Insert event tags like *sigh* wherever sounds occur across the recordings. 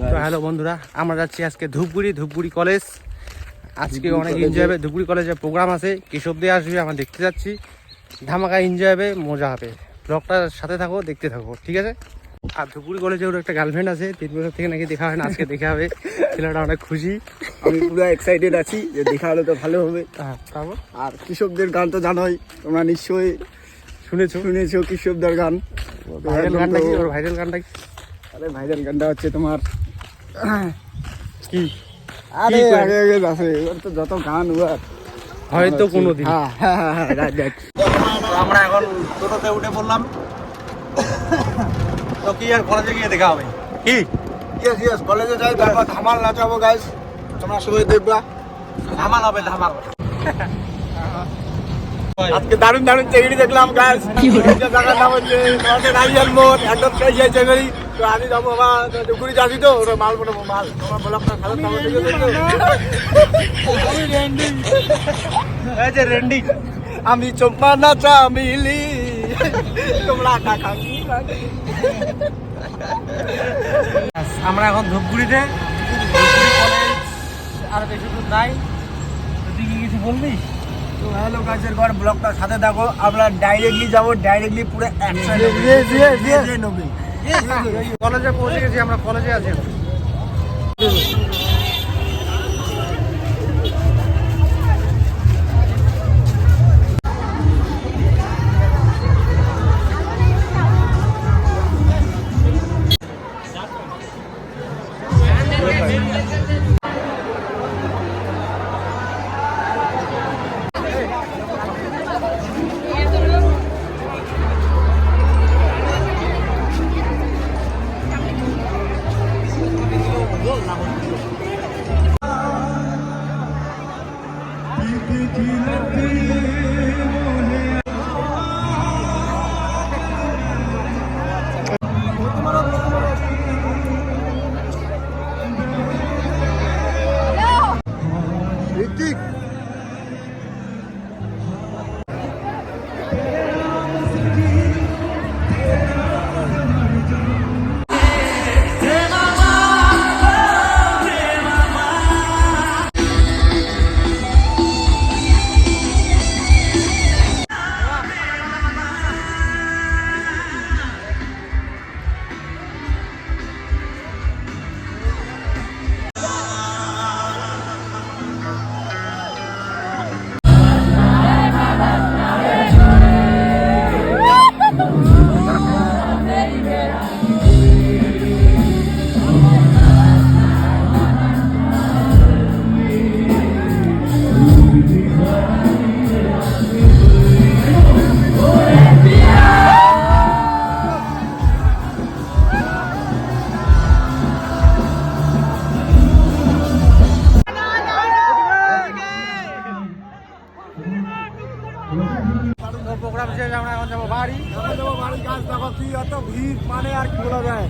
তো হ্যালো বন্ধুরা আমরা যাচ্ছি আজকে ধূপগুড়ি ধূপগুড়ি কলেজ আজকে অনেক এনজয় হবে ধূপগুড়ি কলেজে প্রোগ্রাম আছে। কৃষকদের আসবে আমরা দেখতে যাচ্ছি। ধামাকা এনজয় হবে মজা হবে। ব্লগটার সাথে থাকো দেখতে থাকো ঠিক আছে? আর ধূপগুড়ি কলেজে ওর একটা গার্লফ্রেন্ড আছে তিন বছর থেকে নাকি দেখা হয় না আজকে দেখা হবে। ছেলেটা অনেক খুশি। আমি পুরো এক্সাইটেড আছি যে দেখা হলে তো ভালো হবে। হ্যাঁ, আর কৃষকদের গান তো জানোই তোমরা নিশ্চয়ই শুনেছো? শুনেছো কৃষকদের গান। ভাইরাল গানটা কি? ওর ভাইরাল গানটা কি? আরে ভাইজান গানটা হচ্ছে তোমার *clears throat* কি? আরে আগে আগে আছে এবার তো যত গান উয়ার হয়তো কোনোদিন। হ্যাঁ হ্যাঁ হ্যাঁ হ্যাঁ. আমরা এখন টোটোতে উঠে পড়লাম। তো কি আর কলেজে গিয়ে দেখা হবে? কি? Yes, yes, কলেজে যাই তারপর ধামাল নাচাবো গাইস তোমরা সবাই দেখবা। ধামাল হবে ধামাল আজকে দারুণ দারুণ চেংড়ি দেখলাম গাছ জায়গার নাম হচ্ছে মোড় একদম চেংড়ি তো আমি যাব আমার দুপুরি যাবি তো? ওটা মাল মাল বললাম না খাবার যে রেন্ডি। আমি চম্পা নাচা মিলি তোমরা আমরা এখন ধূপগুড়িতে। আর বেশি দূর নাই। তুই কি কিছু বলবি? তো হ্যালো গাছের ঘর ব্লকটা সাথে দেখো আমরা ডাইরেক্টলি যাব ডাইরেক্টলি পুরো একসাথে কলেজে পৌঁছে গেছি আমরা কলেজে আছি। Bir bir dilek değil programme শেষ আমরা এখন যাব বাড়ি। বাড়ি গাছ দেখো কি এত ভিড় মানে আর কি বলা যায়।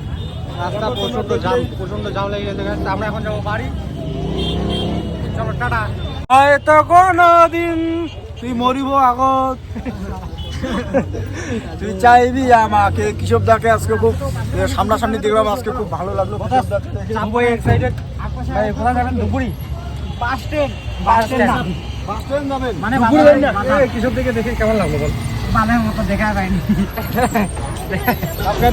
রাস্তা প্রচণ্ড জাম প্রচণ্ড জাম লেগে গেছে আমরা এখন যাব বাড়ি। চলো টাটা। হয়তো কোনদিন তুই মরিব আগত। তুই চাইবি আমাকে কিশোর দাকে আজকে খুব সামনাসামনি দেখলাম আজকে খুব ভালো লাগল Dhupguri bus stand. Bus stand মানে কিশোর দিকে দেখে কেমন লাগল বল? বালের মতো দেখা যায়নি। আপনার